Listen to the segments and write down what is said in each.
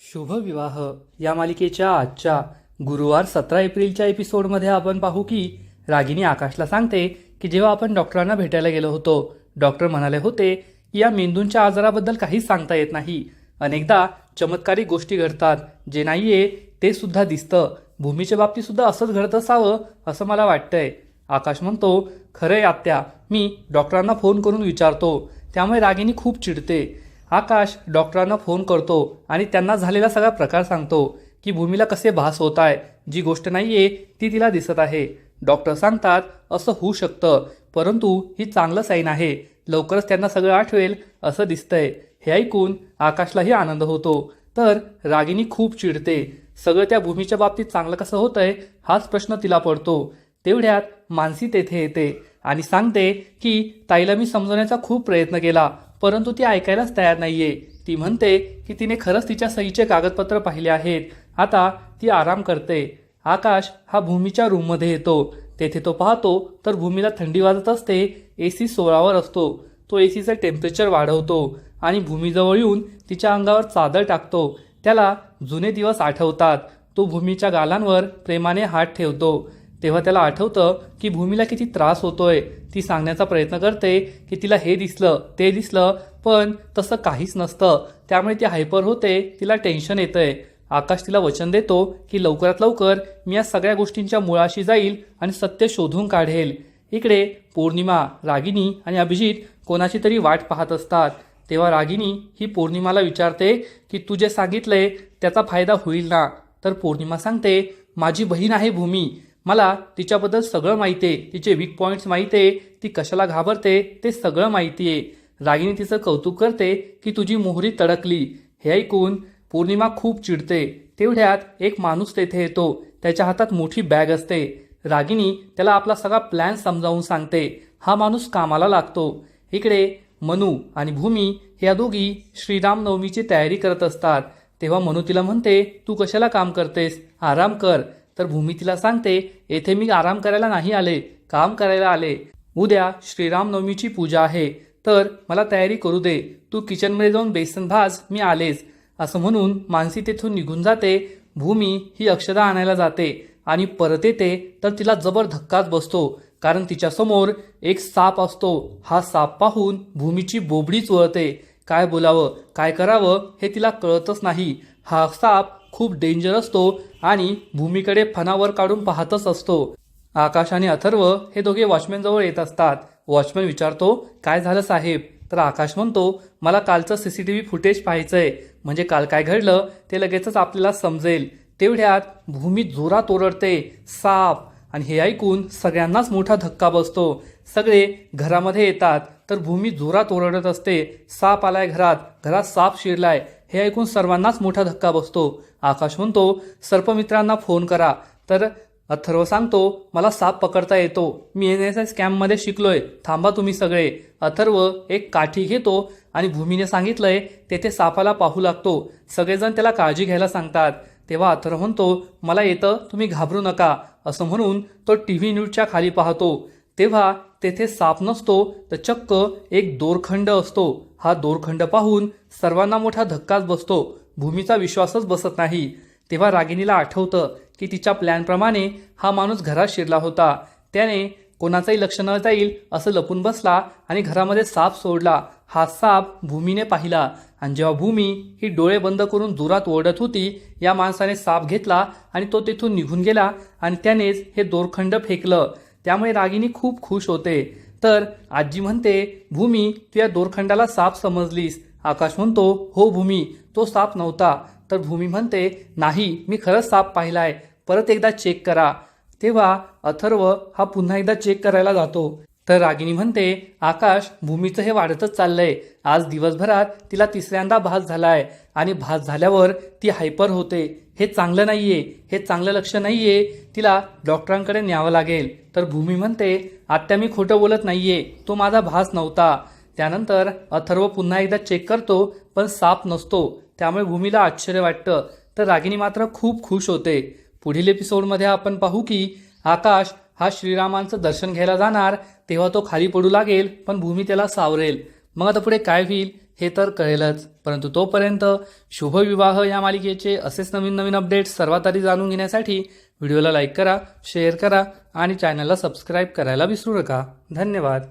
शुभविवाह. या मालिकेच्या आजच्या गुरुवार सतरा एप्रिलच्या एपिसोडमध्ये आपण पाहू की रागिनी आकाशला सांगते की जेव्हा आपण डॉक्टरांना भेटायला गेलो होतो डॉक्टर म्हणाले होते की या मेंदूंच्या आजाराबद्दल काहीच सांगता येत नाही. अनेकदा चमत्कारी गोष्टी घडतात जे नाही आहे ते सुद्धा दिसतं. भूमीच्या बाबतीतसुद्धा असंच घडत असावं असं मला वाटतंय. आकाश म्हणतो खरंय आत्या मी डॉक्टरांना फोन करून विचारतो. त्यामुळे रागिनी खूप चिडते. आकाश डॉक्टरांना फोन करतो आणि त्यांना झालेला सगळा प्रकार सांगतो की भूमीला कसे भास होत आहे जी गोष्ट नाहीये ती तिला दिसत आहे. डॉक्टर सांगतात असं होऊ शकतं परंतु ही चांगलं साईन आहे लवकरच त्यांना सगळं आठवेल असं दिसतंय. हे ऐकून आकाशलाही आनंद होतो. तर रागिनी खूप चिडते. सगळं त्या भूमीच्या बाबतीत चांगलं कसं होतंय हाच प्रश्न तिला पडतो. तेवढ्यात मानसी तेथे येते आणि सांगते की ताईला मी समजवण्याचा खूप प्रयत्न केला. परंतु ती ऐकायलाच तयार नाहीये. ती म्हणते की तिने खरंच तिच्या सहीचे कागदपत्र पाहिले आहेत. आता ती आराम करते. आकाश हा भूमीच्या रूममध्ये येतो. तेथे तो पाहतो तर भूमीला थंडी वाजत असते ए सी सोळावर असतो. तो ए सीचं टेम्परेचर वाढवतो आणि भूमीजवळ येऊन तिच्या अंगावर चादर टाकतो. त्याला जुने दिवस आठवतात. तो भूमीच्या गालांवर प्रेमाने हात ठेवतो. तेव्हा त्याला आठवतं की भूमीला किती त्रास होतोय. ती सांगण्याचा प्रयत्न करते की तिला हे दिसलं ते दिसलं पण तसं काहीच नसतं. त्यामुळे ती हायपर होते तिला टेन्शन येतंय. आकाश तिला वचन देतो की लवकरात लवकर मी या सगळ्या गोष्टींच्या मुळाशी जाईल आणि सत्य शोधून काढेल. इकडे पौर्णिमा रागिनी आणि अभिजित कोणाची तरी वाट पाहत असतात. तेव्हा रागिनी ही पौर्णिमाला विचारते की तू जे सांगितलंय त्याचा फायदा होईल ना? तर पौर्णिमा सांगते माझी बहीण आहे भूमी. मला तिच्याबद्दल सगळं माहिती आहे. तिचे वीक पॉईंट्स माहिती आहे. ती कशाला घाबरते ते सगळं माहिती आहे. रागिनी तिचं कौतुक करते की तुझी मोहरी तडकली. हे ऐकून पौर्णिमा खूप चिडते. तेवढ्यात एक माणूस तेथे येतो. त्याच्या हातात मोठी बॅग असते. रागिनी त्याला आपला सगळा प्लॅन समजावून सांगते. हा माणूस कामाला लागतो. इकडे मनू आणि भूमी या दोघी श्रीराम नवमीची तयारी करत असतात. तेव्हा मनू तिला म्हणते तू कशाला काम करतेस? आराम कर. तर भूमी तिला सांगते येथे मी आराम करायला नाही आले काम करायला आले. उद्या श्रीरामनवमीची पूजा आहे. तर मला तयारी करू दे. तू किचनमध्ये जाऊन बेसन भाज मी आलेच. असं म्हणून मानसी तेथून निघून जाते. भूमी ही अक्षदा आणायला जाते आणि परत येते तर तिला जबर धक्काच बसतो. कारण तिच्यासमोर एक साप असतो. हा साप पाहून भूमीची बोबडीच वळते. काय बोलावं? काय करावं? हे तिला कळतच नाही. हा साप खूप डेंजर असतो आणि भूमीकडे फणावर काढून पाहतच असतो. आकाश आणि अथर्व हे दोघे वॉचमॅन जवळ येत असतात. वॉचमॅन विचारतो काय झालं साहेब? तर आकाश म्हणतो मला कालचं C C T V footage पाहायचंय. म्हणजे काल काय घडलं ते लगेचच आपल्याला समजेल. तेवढ्यात भूमी जोरात ओरडते साप. आणि हे ऐकून सगळ्यांनाच मोठा धक्का बसतो. सगळे घरामध्ये येतात. तर भूमी जोरात ओरडत असते साप आलाय घरात. घरात साप शिरलाय. हे ऐकून सर्वांनाच मोठा धक्का बसतो. आकाश म्हणतो सर्पमित्रांना फोन करा. तर अथर्व सांगतो मला साप पकडता येतो. मी एन एस एस कॅम्पमध्ये शिकलोय. थांबा तुम्ही सगळे. अथर्व एक काठी घेतो आणि भूमीने सांगितलंय तेथे सापाला पाहू लागतो. सगळेजण त्याला काळजी घ्यायला सांगतात. तेव्हा अथर्व म्हणतो मला येतं तुम्ही घाबरू नका. असं म्हणून तो टी व्ही न्यूजच्या खाली पाहतो. तेव्हा तेथे साप नसतो तर चक्क एक दोरखंड असतो. हा दोरखंड पाहून सर्वांना मोठा धक्काच बसतो. भूमीचा विश्वासच बसत नाही. तेव्हा रागिनीला आठवतं की तिच्या प्लॅनप्रमाणे हा माणूस घरात शिरला होता. त्याने कोणाचंही लक्ष न जाईल असं लपून बसला आणि घरामध्ये साप सोडला. हा साप भूमीने पाहिला आणि जेव्हा भूमी ही डोळे बंद करून जोरात ओरडत होती या माणसाने साप घेतला आणि तो तेथून निघून गेला आणि त्यानेच हे दोरखंड फेकलं. त्यामुळे रागिनी खूप खुश होते. तर आजी म्हणते भूमी तू या दोरखंडाला साप समजलीस. आकाश म्हणतो हो भूमी तो साप नव्हता. तर भूमी म्हणते नाही मी खरंच साप पाहिलाय. परत एकदा चेक करा. तेव्हा अथर्व हा पुन्हा एकदा चेक करायला जातो. तर रागिनी म्हणते आकाश भूमीचं हे वाढतच चाललंय. आज दिवसभरात तिला तिसऱ्यांदा भास झालाय आणि भास झाल्यावर ती हायपर होते. हे चांगलं नाहीये हे चांगलं लक्ष नाहीये. तिला डॉक्टरांकडे न्यावं लागेल. तर भूमी म्हणते आत्या मी खोटं बोलत नाहीये. तो माझा भास नव्हता. त्यानंतर अथर्व पुन्हा एकदा चेक करतो पण साप नसतो. त्यामुळे भूमीला आश्चर्य वाटतं. तर रागिनी मात्र खूप खुश होते. पुढील एपिसोडमध्ये आपण पाहू की आकाश हा श्रीरामांचं दर्शन घ्यायला जाणार तेव्हा तो खाली पडू लागेल पण भूमी त्याला सावरेल. मग आता पुढे काय होईल हे तर कळेलच. परंतु तोपर्यंत शुभविवाह या मालिकेचे असेच नवीन नवीन अपडेट्स सर्वात आधी जाणून घेण्यासाठी व्हिडिओला लाईक करा शेअर करा आणि चॅनलला सबस्क्राईब करायला विसरू नका. धन्यवाद.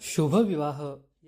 शुभविवाह.